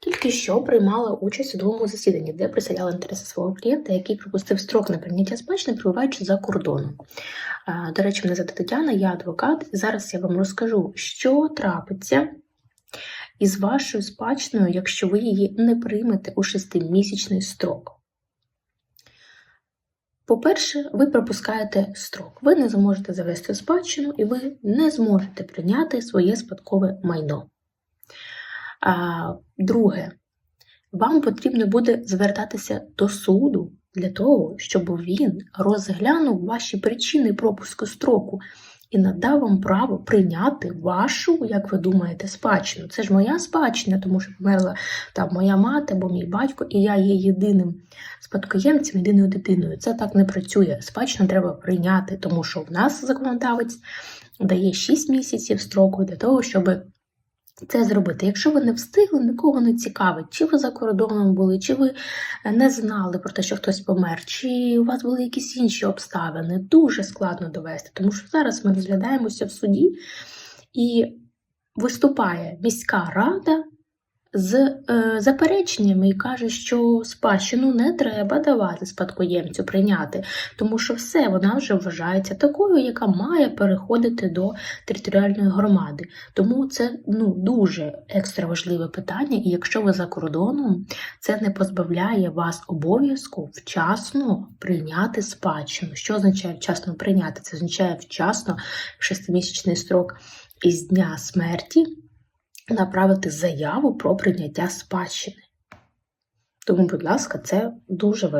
Тільки що приймала участь у другому засіданні, де представляла інтереси свого клієнта, який пропустив строк на прийняття спадщини, перебуваючи за кордоном. До речі, мене звати Тетяна, я адвокат, і зараз я вам розкажу, що трапиться із вашою спадщиною, якщо ви її не приймете у шестимісячний строк. По-перше, ви пропускаєте строк. Ви не зможете завести спадщину і ви не зможете прийняти своє спадкове майно. Друге, вам потрібно буде звертатися до суду для того, щоб він розглянув ваші причини пропуску строку і надав вам право прийняти вашу, як ви думаєте, спадщину. Це ж моя спадщина, тому що померла там моя мати або мій батько, і я є єдиним спадкоємцем, єдиною дитиною. Це так не працює. Спадщину треба прийняти, тому що в нас законодавець дає 6 місяців строку для того, щоб це зробити. Якщо ви не встигли, нікого не цікавить, чи ви за кордоном були, чи ви не знали про те, що хтось помер, чи у вас були якісь інші обставини, дуже складно довести, тому що зараз ми розглядаємося в суді і виступає міська рада з е, запереченнями і каже, що спадщину не треба давати спадкоємцю прийняти, тому що все вона вже вважається такою, яка має переходити до територіальної громади. Тому це ну дуже екстра важливе питання, і якщо ви за кордоном, це не позбавляє вас обов'язку вчасно прийняти спадщину. Що означає вчасно прийняти? Це означає вчасно шестимісячний строк із дня смерті направити заяву про прийняття спадщини. Тому, будь ласка, це дуже важливо.